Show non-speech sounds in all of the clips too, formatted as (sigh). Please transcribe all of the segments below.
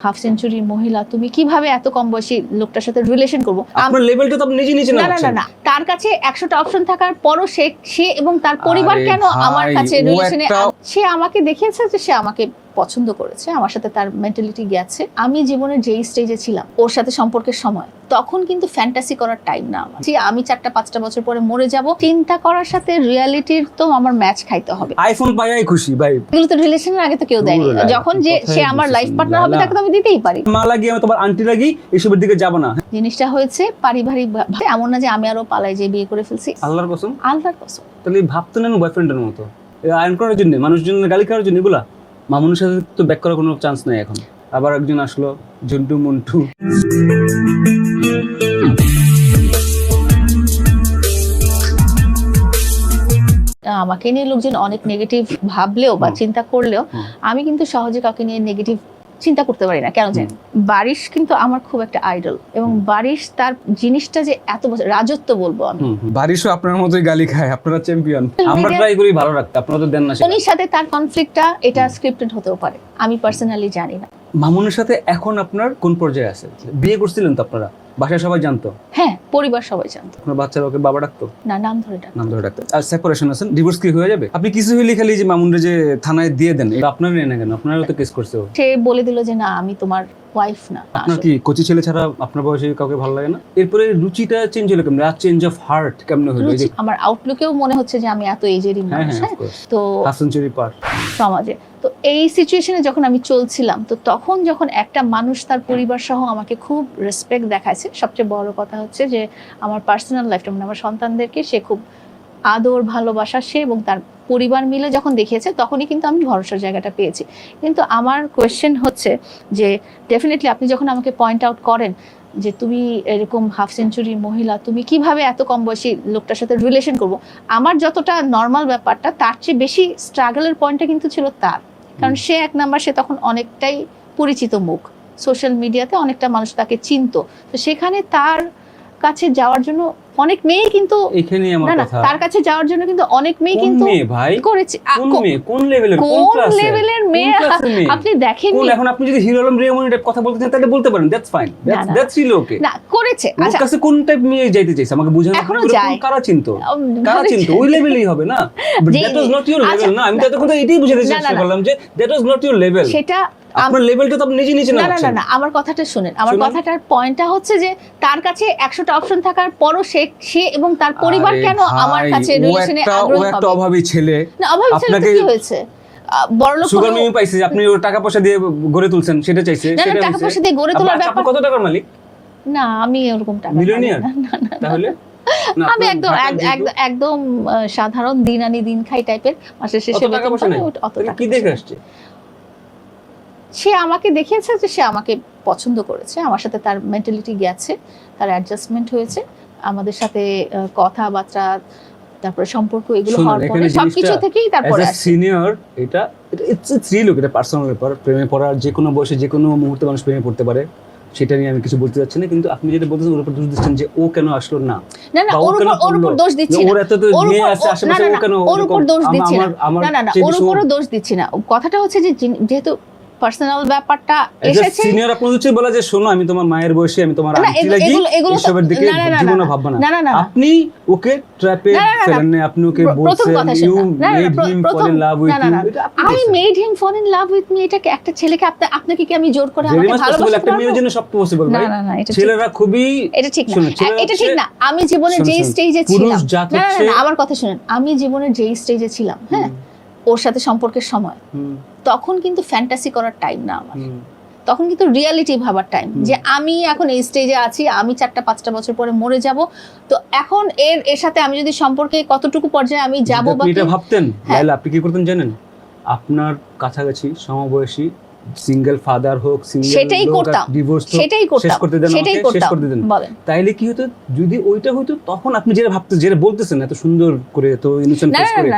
Half century মহিলা তুমি কীভাবে এত কম বয়সী লোকটার সাথে রিলেশন করব? আপনার লেভেলটা তো আপনি নিজে নিচে না না না তার কাছে একশোটা অপশন থাকার পরও সে সে এবং তার পরিবার কেন আমার কাছে রিলেশনে সে আমাকে দেখিয়েছে যে সে আমাকে পছন্দ করেছে আমার সাথে তার মেন্টালিটি গেছে। আমি জীবনের যেই স্টেজে ছিলাম ওর সাথে সম্পর্কের সময় তখন কিন্তু ফ্যান্টাসি করার টাইম না আমার। যে আমি চারটা পাঁচটা বছর পরে মরে যাব চিন্তা করার সাথে রিয়ালিটির তো আমার ম্যাচ খাইতে হবে। আইফোন পাইয়াই খুশি ভাই। এগুলো তো রিলেশনের আগে তো কেউ দেয়নি। যখন যে সে আমার লাইফ পার্টনার হবে তাকে তো আমি দিতেই পারি। মা লাগি আমি তোমার আন্টি লাগি এসবের দিকে যাব না। জিনিসটা হয়েছে পারিবারিক ভাবে। এমন না যে আমি আরও পালাই যে বিয়ে করে ফেলছি। আল্লাহর কসম? আল্লাহর কসম। তাহলে ভাবতে নেন বয়ফ্রেন্ডের মতো। আয়ন করার জন্য মানুষজনের গালি করার জন্য এগুলা? মামুনের সাথে তো ব্যাক করার কোনো চান্স নাই এখন। আবার একজন আসলো জন্টু মুন্টু। আমাকে নিয়ে লোকজন অনেক নেগেটিভ ভাবলেও বা চিন্তা করলেও আমি কিন্তু সহজে কাউকে নিয়ে নেগেটিভ চিন্তা করতে পারি না। কেন জানি বারিশ কিন্তু আমার খুব একটা আইডল এবং বারিশ তার জিনিসটা যে এত বছর রাজত্ব বলব আমি। বারিশও আপনার মতোই গালি খায় আপনারা চ্যাম্পিয়ন আমরা ট্রাই করি ভালো রাখতে আপনারা তো দেন না উনির সাথে তার কনফ্লিক্টটা এটা স্ক্রিপ্টেড হতেও পারে আমি পার্সোনালি জানি না। মামুনের সাথে এখন আপনার কোন পর্যায়ে আছে? বিয়ে করছিলেন তো আপনারা? বাসায় সবাই জানতো? হ্যাঁ পরিবার সবাই জানতো। আপনার বাচ্চারা ওকে বাবা ডাকতো? না নাম ধরে ডাক নাম ধরে ডাকতো। আর সেপারেশন আছেন ডিভোর্স কি হয়ে যাবে? আপনি কিছু হইলে খালি যে মামুনরে যে থানায় দিয়ে দেন এটা আপনার নেই না কেন? আপনারও তো কেস করছে। সে বলে দিল যে না আমি তোমার ওয়াইফ না আপনার কি কচি ছেলে ছাড়া আপনার বয়সে কাউকে ভালো লাগে না? এরপরে রুচিটা চেঞ্জ হলো কেমন? আর চেঞ্জ অফ হার্ট কেমন হলো? যে আমার আউটলুকেও মনে হচ্ছে যে আমি এত এজেরই হ্যাঁ মানুষ হ্যাঁ হ্যাঁ? তো হাফ সেঞ্চুরি পার। সমাজে। তো এই সিচুয়েশনে যখন আমি চলছিলাম তো তখন যখন একটা মানুষ তার পরিবার সহ আমাকে খুব রেসপেক্ট দেখাচ্ছে সবচেয়ে বড় কথা হচ্ছে যে আমার পার্সোনাল লাইফটা মানে আমার সন্তানদেরকে সে খুব আদর ভালোবাসা সে এবং তার পরিবার মিলে যখন দেখিয়েছে তখনই কিন্তু আমি ভরসার জায়গাটা পেয়েছি। কিন্তু আমার কোয়েশ্চেন হচ্ছে যে ডেফিনেটলি আপনি যখন আমাকে পয়েন্ট আউট করেন যে তুমি এরকম হাফ সেঞ্চুরি মহিলা তুমি কীভাবে এত কম বয়সী লোকটার সাথে রিলেশন করব? আমার যতটা নর্মাল ব্যাপারটা তার চেয়ে বেশি স্ট্রাগলের পয়েন্টটা কিন্তু ছিল তার। কারণ সে এক নাম্বার সে তখন অনেকটাই পরিচিত মুখ। সোশ্যাল মিডিয়াতে অনেকটা মানুষ তাকে চিনতো। তো সেখানে তার কাছে যাওয়ার জন্য অনেক মেয়ে কিন্তু এখানেই আমার কথা। তার কাছে যাওয়ার জন্য কিন্তু অনেক মেয়ে কিন্তু ভাই? করেছে। কোন মেয়ে? কোন লেভেলের কোন লেভেলের মেয়ে? আপনি দেখেন কোন এখন আপনি যদি হিরো আলম রিয়ামনি টাইপ কথা বলতে চান তাহলে বলতে পারেন that's fine. That's really okay না করেছে। আচ্ছা। কাছে কোন টাইপ মেয়ে যাইতে চাইছে? আমাকে বুঝান এখনও যায়। কারা চিনতো? কারা চিনতো? ওই (laughs) লেভেলেই হবে না। That was not your level না। আমি তো তো এটাই বুঝাতে চেষ্টা। করলাম যে that was not your level সেটা আপনার লেভেলটা তো আপনি নিজে নিচে না না না আমার কথাটা শুনেন। আমার কথাটার পয়েন্টটা হচ্ছে যে তার কাছে একশোটা অপশন থাকার পরও সে সে এবং তার পরিবার কেন আমার কাছে রিলেশনে ও একটা অভাবী ছেলে। না অভাব ছেলে কি হয়েছে? বড় সুগার মিমি পাইছে আপনি ওর টাকা পয়সা দিয়ে গড়ে তুলছেন সেটা চাইছে না না টাকা পয়সা দিয়ে গড়ে তোলার আচ্ছা, ব্যাপার কত টাকার মালিক? না আমি টাকা। তাহলে? আমি একদম একদম সাধারণ দিন আনি দিন খাই টাইপের মাসের শেষে অত টাকা কি দেখে আসছে? সে আমাকে দেখিয়েছে যে সে আমাকে পছন্দ করেছে আমার সাথে তার মেন্টালিটি গেছে তার অ্যাডজাস্টমেন্ট হয়েছে আমাদের সাথে কথাবার্তা তারপরে সম্পর্ক এগুলো হওয়ার পরে সবকিছু থেকেই তারপরে সিনিয়র এটা ইটস ইটস এটা পার্সোনাল ব্যাপার প্রেমে পড়ার যে কোনো বয়সে যে কোনো মুহূর্তে মানুষ প্রেমে পড়তে পারে সেটা নিয়ে আমি কিছু বলতে চাচ্ছি না কিন্তু আপনি যেটা বলতেছেন ওর উপর দোষ দিচ্ছেন যে ও কেন আসলো না? না না ওর উপর ওর উপর দোষ দিচ্ছি না। ওর এত তো মেয়ে আছে আশেপাশে ও কেন ওর উপর দোষ দিচ্ছি না। না না ওর উপরও দোষ দিচ্ছি না। কথাটা হচ্ছে যে যেহেতু পার্সোনাল ব্যাপারটা এসেছে সিনিয়র বলা যে শোনো আমি তোমার মায়ের বয়সে আমি তোমার না, আন্টি লাগি এসবের দিকে না, না, না, না, ভাববা না না না না না। আপনি ওকে ট্র্যাপে না, না, না, না। ফেলেন নাই, আপনি ওকে বলছেন ইউ। না, না, made him fall in love with না, না, ইউ এটা I made him fall in love with me এটা একটা ছেলেকে আপনা- আপনাকে কি আমি জোর করে আমাকে একটা মেয়ের জন্য সব পসিবল ভাই না না এটা ছেলেরা খুবই এটা ঠিক না এটা ঠিক না আমি জীবনে শুনুন, স্টেজে ছিলাম না না, না না, আমার কথা শুনেন আমি জীবনের যেই স্টেজে ছিলাম হ্যাঁ ওর সাথে সম্পর্কের সময় তখন কিন্তু ফ্যান্টাসি করার টাইম না আমার। তখন কিন্তু রিয়ালিটি ভাবার টাইম যে আমি এখন এই স্টেজে আছি আমি চারটা পাঁচটা বছর পরে মরে যাব তো এখন এর এর সাথে আমি যদি সম্পর্কে কতটুকু পর্যায়ে আমি যাব বা এটা ভাবতেন হ্যাঁ। লাইলা আপনি কি করতেন জানেন? আপনার কাছাকাছি সমবয়সী সিঙ্গেল ফাদার হোক সিঙ্গেল সেটাই করতাম। ডিভোর্স সেটাই করতাম। শেষ করতে দেন সেটাই করতাম। করতে দেন। তাইলে কি হতো? যদি ওইটা হতো তখন আপনি যেটা ভাবতেন যেটা বলতেছেন এত সুন্দর করে এত ইনোসেন্ট করে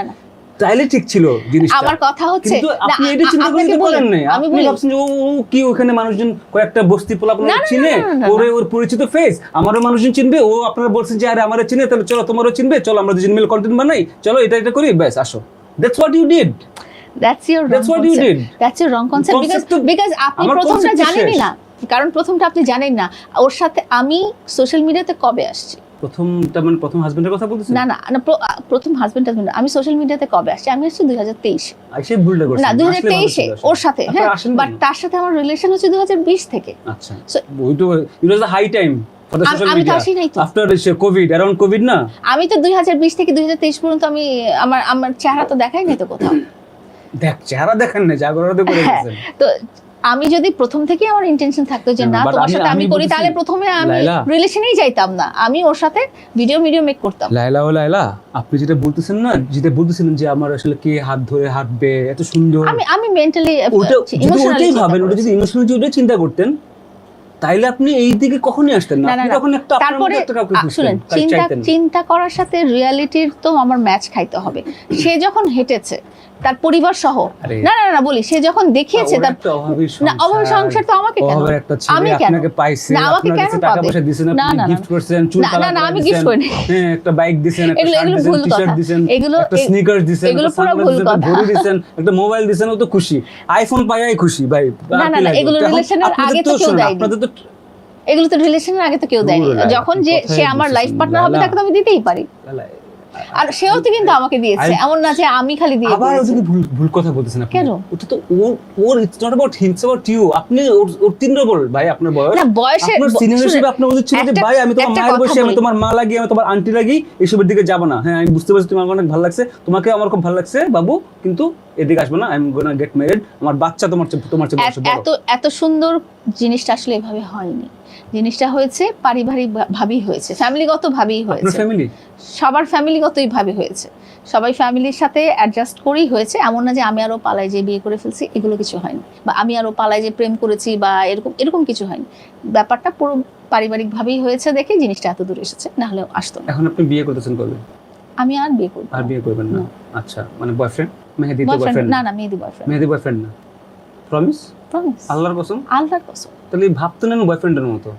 না না ঠিক ছিল জিনিসটা। আমার কথা হচ্ছে আপনি এটা চিন্তা করে আপনাকে তো করেন বলি, নাই। আমি আপনি ভাবছেন যে ও কি ওখানে মানুষজন কয়েকটা বস্তি পোলা না, না, না, চিনে? না, না, না, ওরে ওর পরিচিত ফেস আমারও মানুষজন চিনবে ও আপনারা বলছেন যে আরে আমারও চিনে তাহলে চলো তোমারও চিনবে চলো আমরা দুজন মিলে কন্টেন্ট বানাই চলো এটা এটা করি ব্যাস আসো। That's what you did that's your that's what you did that's your wrong concept because because আপনি প্রথমটা জানেনই না। কারণ প্রথমটা আপনি জানেন না। ওর সাথে আমি সোশ্যাল মিডিয়াতে কবে আসছি? প্রথমটা মানে প্রথম হাজবেন্ডের কথা বলতেছেন? না না না প্রথম হাজবেন্ড হাজবেন্ড আমি সোশ্যাল মিডিয়াতে কবে আসছি? আমি আসছি আইসে ভুলটা করছেন না ওর সাথে হ্যাঁ বাট তার সাথে আমার রিলেশন হচ্ছে দুই হাজার বিশ থেকে। আচ্ছা। ওই তো it was the high time আমি- তো আসি নাই তো। আফটার কোভিড অ্যারাউন্ড কোভিড না? আমি তো দুই হাজার বিশ থেকে দুই হাজার তেইশ পর্যন্ত আমি আমার আমার চেহারা তো দেখাই নাই তো কোথাও। (coughs) দেখ চেহারা দেখেন না জাগরণ তো করে। গেছেন। তো আমি যদি প্রথম থেকে আমার ইন্টেনশন থাকতো যে না, তোমার সাথে আমি করি তাহলে প্রথমে আমি। রিলেশনেই যাইতাম না। আমি ওর সাথে ভিডিও ভিডিও মেক করতাম। লাইলা ও লাইলা আপনি যেটা বলতেছেন না যেটা বলতেছিলেন যে আমার আসলে কে হাত ধরে হাঁটবে এত সুন্দর। আমি আমি মেন্টালি ওটা যদি ওটাই ভাবেন ওটা যদি ইমোশনালি ওটাই চিন্তা করতেন তাইলে আপনি এই দিকে কখনই আসতেন না। আপনি তখন একটা আপনার তারপরে একটা কাউকে খুঁজতেন, শুনেন চিন্তা চিন্তা করার সাথে রিয়ালিটির তো আমার ম্যাচ খাইতে হবে। সে যখন হেঁটেছে তার পরিবার সহ না না না বলি সে যখন দেখিয়েছে তার না অভাব সংসার তো আমাকে কেন আমি কেন? আপনাকে পাইছে না, আমাকে কেন টাকা পয়সা দিছেন আপনি। গিফট করছেন চুল না না না আমি গিফট করিনি হ্যাঁ একটা বাইক দিছেন একটা এগুলো- এগুলো ভুল কথা। দিছেন এগুলো একটা স্নিকার্স দিছেন এগুলো পুরো ভুল কথা। ঘড়ি দিছেন একটা মোবাইল দিছেন ও তো খুশি আইফোন পাইয়াই খুশি ভাই না, না, না, এগুলো relationের আগে তো কেউ দেয়নি। আপনাদের তো এগুলো তো রিলেশনের আগে তো কেউ দেয়নি যখন যে সে আমার লাইফ? পার্টনার হবে তাকে তো আমি দিতেই পারি আর সেও তো কিন্তু আমাকে দিয়েছে। এমন না যে আমি খালি দিয়ে আবার। যদি ভুল ভুল কথা বলতেছেন আপনি। কেন? ওটা তো ওর ওর it's not about him it's about you আপনি ওর তিন ডবল ভাই আপনার বয়স। না বয়সে আপনার সিনিয়র হিসেবে আপনার উচিত ছিল যে ভাই আমি তোমার মায়ের বসে আমি তোমার মা লাগি আমি তোমার আন্টি লাগি এসবের দিকে যাব না। হ্যাঁ আমি বুঝতে পারছি তোমার অনেক ভালো লাগছে। তোমাকে আমার খুব ভালো লাগছে বাবু। কিন্তু এদিকে আসবে না I am gonna get married আমার বাচ্চা তোমার তোমার চেয়ে এত এত সুন্দর জিনিসটা আসলে এভাবে হয়নি। জিনিসটা হয়েছে পারিবারিক ভাবেই হয়েছে ফ্যামিলিগত ভাবেই হয়েছে। সবার ফ্যামিলিগতই ভাবে হয়েছে। সবাই ফ্যামিলির সাথে অ্যাডজাস্ট করেই হয়েছে এমন না যে আমি আরও পালাই যে বিয়ে করে ফেলছি এগুলো কিছু হয়নি। বা আমি আরও পালাই যে প্রেম করেছি বা এরকম এরকম কিছু হয়নি। ব্যাপারটা পুরো পারিবারিকভাবেই হয়েছে দেখে জিনিসটা এত দূর এসেছে না হলেও আসতো না। এখন আপনি বিয়ে করতেছেন কবে? আমি আর বিয়ে করব আর বিয়ে করবেন না। আচ্ছা মানে বয়ফ্রেন্ড মেহেদি বয়ফ্রেন্ড না? না মেহেদি বয়ফ্রেন্ড মেহেদি বয়ফ্রেন্ড না? প্রমিস প্রমিস আল্লাহর কসম? আল্লাহর কসম। তাহলে ভাবতে নেন বয়ফ্রেন্ডের মতো?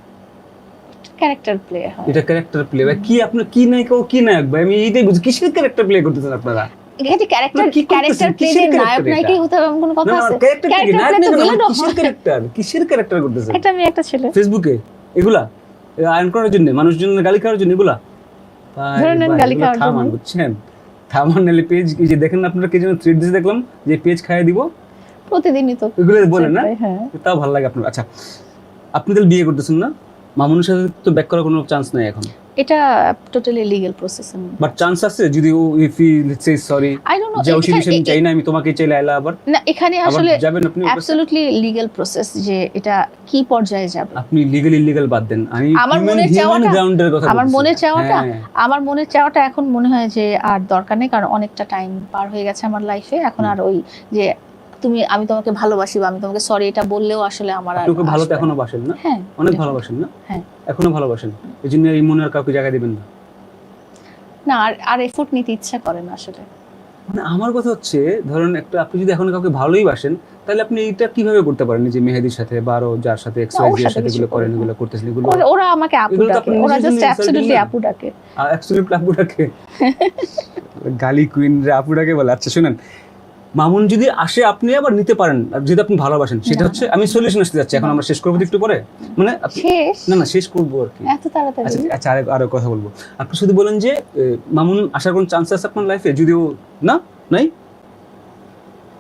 ক্যারেক্টার প্লে হয়। এটা ক্যারেক্টার প্লে ভাই কি আপনার কি নায়ক ও কি নায়ক ভাই? আমি এইটাই বুঝি। কিসের ক্যারেক্টার প্লে করতেছেন আপনারা? এখানে ক্যারেক্টার আপনারা কি ক্যারেক্টার প্লে যে নায়ক এটা? হতে হবে এমন কোনো কথা না না আছে? ক্যারেক্টার কি Character নায়ক play তো না villain কিসের ক্যারেক্টার কিসের ক্যারেক্টার করতেছেন? একটা মেয়ে একটা ছেলে। ফেসবুকে এগুলা? আয়ন করার জন্য মানুষজন গালি খাওয়ার জন্য এগুলা? গালি এগুলো খাওয়ার জন্য। বুঝছেন? পেজ এই যে দেখেন না আপনারা কি যেন থ্রেড দিতে দেখলাম যে পেজ খাইয়ে দিব। প্রতিদিনই তো এগুলো বলেন না? হ্যাঁ। তাও ভালো লাগে আপনার। আচ্ছা আপনি তাহলে বিয়ে করতেছেন না? মামুনের সাথে তো ব্যাক করার কোনো চান্স নাই এখন? এটা totally legal process but chance আছে? যদি ও if he say sorry I don't know যে চাই না আমি তোমাকে চাইলে আইলা আবার। না এখানে আসলে যাবেন আপনি অ্যাবসলিউটলি লিগ্যাল প্রসেস যে এটা কি পর্যায়ে যাবে। আপনি ইলিগাল বাদ দেন। আমি আমার মনে চাওয়াটা- গ্রাউন্ডের কথা আমার। মনের চাওয়াটা হ্যাঁ, আমার মনের চাওয়াটা এখন মনে হয় যে আর দরকার নেই কারণ অনেকটা টাইম পার হয়ে গেছে আমার লাইফে এখন আর ওই যে তুমি আমি তোমাকে ভালোবাসি বা আমি তোমাকে সরি এটা বললেও আসলে আমার আর ওকে ভালো তো এখনও বাসেন না? হ্যাঁ অনেক ভালোবাসেন না? হ্যাঁ। এখনও ভালোবাসেন? এই জন্য এই মনে আর কাউকে জায়গা দিবেন না? না আর আর এফোর্ট নিতে ইচ্ছা করে না আসলে। মানে আমার কথা হচ্ছে ধরুন একটা আপনি যদি এখন কাউকে ভালোই বাসেন তাহলে আপনি এটা কীভাবে করতে পারেন? যে মেহেদির সাথে বা আরও যার সাথে এক্স ওয়াই ওর এর সাথে এগুলো করেন করি এগুলো করতেছেন এগুলো ওরা- আমাকে আপু ডাকে। ওরা জাস্ট অ্যাবসলিউটলি insulting না। আপু ডাকে। (laughs) গালি কুইন রে আপুটাকে বলে। আচ্ছা শুনেন মামুন যদি আসে আপনি আবার নিতে পারেন যদি আপনি ভালোবাসেন সেটা হচ্ছে আমি সলিউশন আসতে যাচ্ছি এখন। আমরা শেষ করব একটু পরে? মানে না না শেষ করব আর কি। এত তাড়াতাড়ি? আচ্ছা আচ্ছা আরেক আরও কথা বলব। আপনি শুধু বলেন যে মামুন আসার কোন চান্স আছে আপনার লাইফে যদিও না? নাই?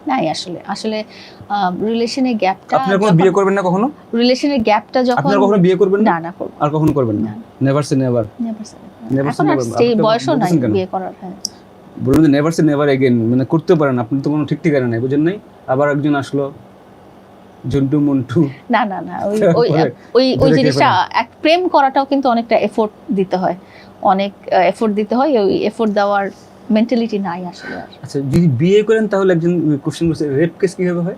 নাই আসলে। আসলে রিলেশনের গ্যাপটা আপনি কোনো বিয়ে করবেন না কখনো? রিলেশনের গ্যাপটা যখন আপনি কখনো বিয়ে করবেন না? না করব আর কখনো করবেন না। Never say never say never. Never এখন বয়সও নাই বিয়ে করার। হ্যাঁ। বলুন যে নেভার সে নেভার এগেন মানে করতে পারেন আপনি তো কোনো ঠিক ঠিকানা নাই বুঝেন নাই? আবার একজন আসলো জন্টু মন্টু। না না না ওই (laughs) ওই ওই ওই জিনিসটা এক প্রেম করাটাও কিন্তু অনেকটা এফোর্ট দিতে হয়। অনেক এফোর্ট দিতে হয় ওই এফোর্ট দেওয়ার মেন্টালিটি নাই আসলে আচ্ছা যদি বিয়ে করেন তাহলে একজন কোশ্চেন করছে রেপ কেস কীভাবে হয়?